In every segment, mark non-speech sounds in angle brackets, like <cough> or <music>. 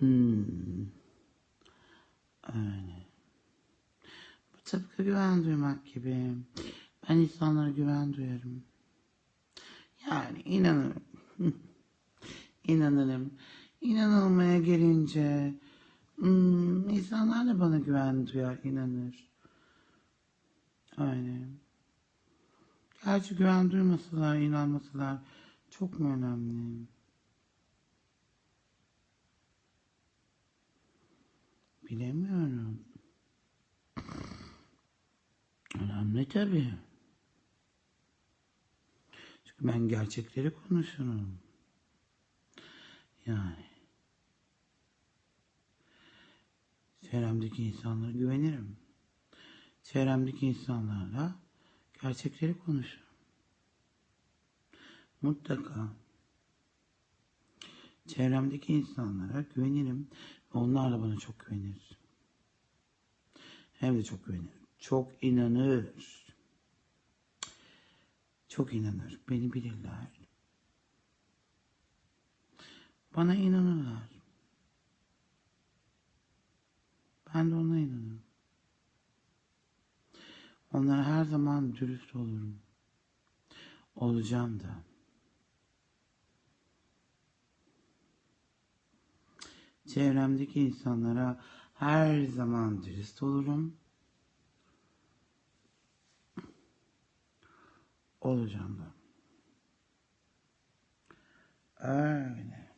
Hmm. Öyle. Bu tıpkı güven duymak gibi. Ben insanlara güven duyarım. Yani inanırım. <laughs> İnanırım. İnanılmaya gelince hmm, insanlar da bana güven duyar, inanır. Öyle. Gerçi güven duymasalar, inanmasalar çok mu önemli? Bilemiyorum. Önemli tabii. Çünkü ben gerçekleri konuşurum. Yani. Çevremdeki insanlara güvenirim. Çevremdeki insanlarla gerçekleri konuşurum. Mutlaka. Çevremdeki insanlara güvenirim. Onlar da bana çok güvenir. Hem de çok güvenir. Çok inanır. Çok inanır. Beni bilirler. Bana inanırlar. Ben de ona inanırım. Onlara her zaman dürüst olurum. Olacağım da. Çevremdeki insanlara her zaman dürüst olurum. Olacağım da. Öyle.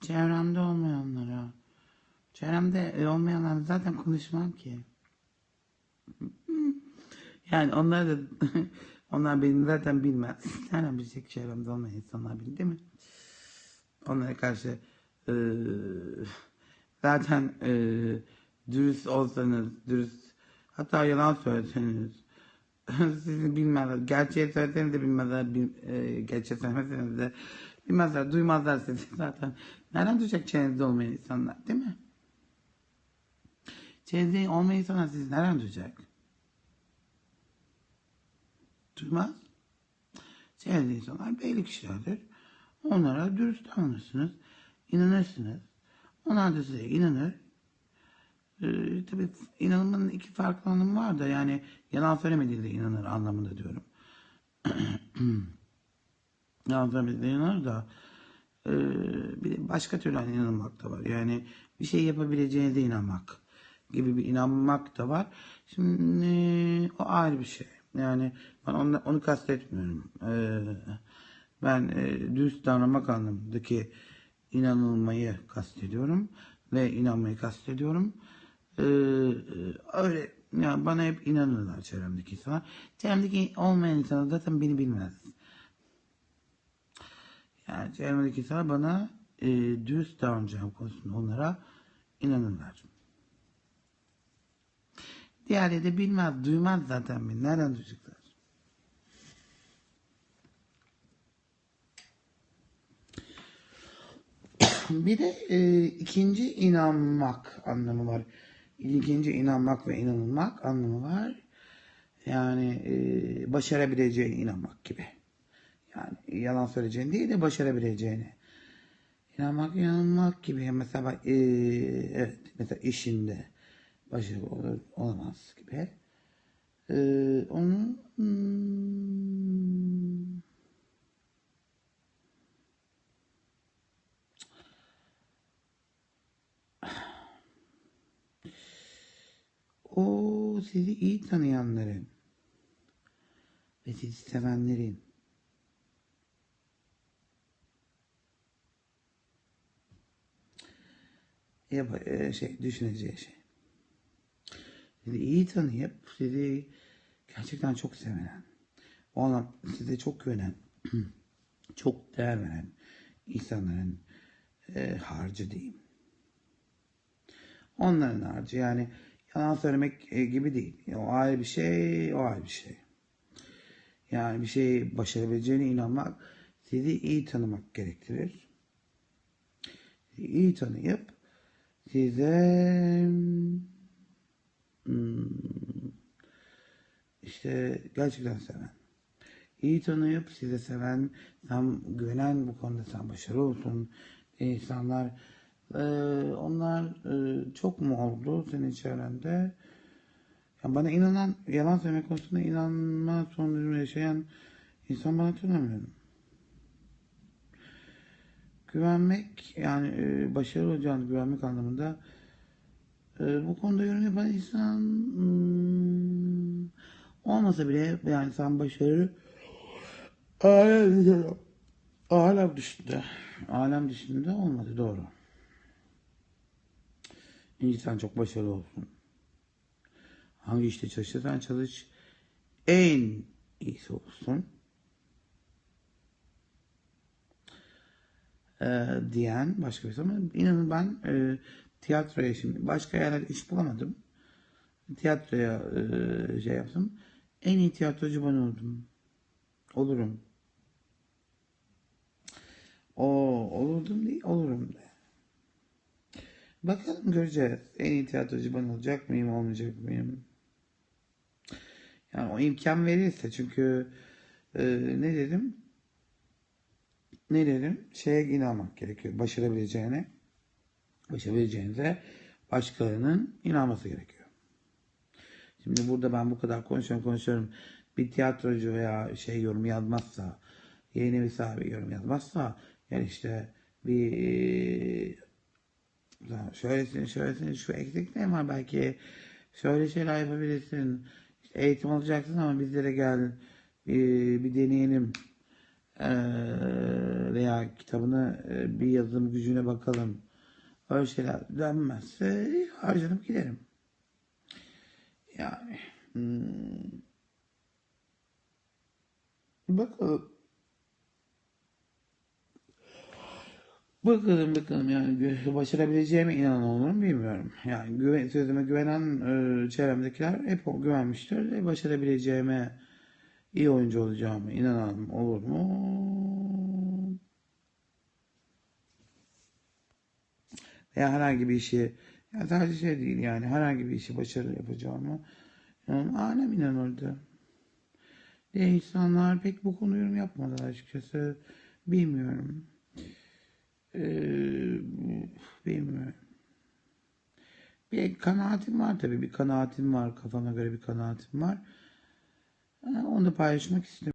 Çevremde olmayanlara, çevremde olmayanlarla zaten konuşmam ki. <laughs> Yani onlar da onlar beni zaten bilmez. <laughs> Nereden bilecek çevremde olmayan insanlar beni değil mi? Onlara karşı e, zaten e, dürüst olsanız, dürüst hatta yalan söyleseniz <laughs> sizi bilmezler. Gerçeği söyleseniz de bilmezler. Bil, e, gerçeği söylemeseniz de bilmezler. Duymazlar sizi <laughs> zaten. Nereden duyacak çevrenizde olmayan insanlar değil mi? Çevrenizde olmayan insanlar sizi nereden duyacak? Duymaz. Çevrede insanlar belli kişilerdir. Onlara dürüst davranırsınız. inanırsınız. Onlar da size inanır. Ee, tabii inanmanın iki farklı anlamı var da yani yalan söylemediğinde inanır anlamında diyorum. <clears throat> yalan söylemediğinde inanır da e, bir de başka türlü hani inanmak da var. Yani bir şey yapabileceğinize inanmak gibi bir inanmak da var. Şimdi e, o ayrı bir şey. Yani ben onu, onu kastetmiyorum. Ee, ben e, dürüst davranmak anlamındaki inanılmayı kastediyorum ve inanmayı kastediyorum. Ee, öyle yani bana hep inanırlar çevremdeki insanlar. Çevremdeki olmayan insanlar zaten beni bilmez. Yani çevremdeki insanlar bana e, dürüst davranacağım konusunda onlara inanırlar. Diğerleri de bilmez, duymaz zaten beni. Nereden duyacaklar? <coughs> Bir de e, ikinci inanmak anlamı var. İkinci inanmak ve inanılmak anlamı var. Yani e, başarabileceğine inanmak gibi. Yani yalan söyleyeceğini değil de başarabileceğine. İnanmak, inanılmak gibi. Mesela e, evet, mesela işinde başarılı olur, olamaz gibi. Ee, onu hmm, o sizi iyi tanıyanların ve sizi sevenlerin yap e, şey düşüneceği şey. Sizi iyi tanıyıp sizi gerçekten çok seven, o anlam size çok güvenen, <clears throat> çok değer veren insanların e, harcı diyeyim. Onların harcı yani yalan söylemek e, gibi değil. O ayrı bir şey, o ayrı bir şey. Yani bir şey başarabileceğine inanmak sizi iyi tanımak gerektirir. Sizi iyi tanıyıp size işte gerçekten seven, iyi tanıyıp size seven, sen güvenen bu konuda sen başarılı olsun insanlar e, onlar e, çok mu oldu senin çevrende? Ya bana inanan, yalan söylemek konusunda inanma sonucunu yaşayan insan bana hatırlamıyorum. Güvenmek yani e, başarılı olacağını güvenmek anlamında e, bu konuda yorum yapan insan hmm, olmasa bile yani sen başarılı alem, dışında alem dışında olmadı doğru. İnsan çok başarılı olsun. Hangi işte çalışırsan çalış en iyisi olsun. Ee, diyen başka bir zaman. İnanın ben e, tiyatroya şimdi başka yerlerde iş bulamadım. Tiyatroya e, şey yaptım. En iyi tiyatrocu ben oldum. Olurum. O olurdum değil, olurum de. Bakalım göreceğiz. En iyi tiyatrocu ben olacak mıyım, olmayacak mıyım? Yani o imkan verirse çünkü e, ne dedim? Ne dedim? Şeye inanmak gerekiyor. Başarabileceğine, başarabileceğinize başkalarının inanması gerekiyor. Şimdi burada ben bu kadar konuşuyorum konuşuyorum. Bir tiyatrocu veya şey yorum yazmazsa, yayın evi sahibi yorum yazmazsa, yani işte bir ya şöylesin, şöylesin, şu eksikliğin var belki. Şöyle şeyler yapabilirsin. İşte eğitim alacaksın ama bizlere gel. Bir, bir deneyelim. Ee, veya kitabını e, bir yazım gücüne bakalım. Öyle şeyler denmezse harcanıp giderim. Yani hmm, bakalım. Bakalım bakalım yani başarabileceğime inanan olur mu bilmiyorum. Yani güven, sözüme güvenen e, çevremdekiler hep güvenmiştir. E, başarabileceğime iyi oyuncu olacağımı inanan olur mu? Veya herhangi bir işi ya sadece şey değil yani herhangi bir işi başarılı yapacağımı yani alem inanırdı. Diye insanlar pek bu konu yorum yapmadılar açıkçası. Bilmiyorum. Ee, bilmiyorum. Bir kanaatim var tabii. Bir kanaatim var. Kafama göre bir kanaatim var. Ee, Onu da paylaşmak istedim.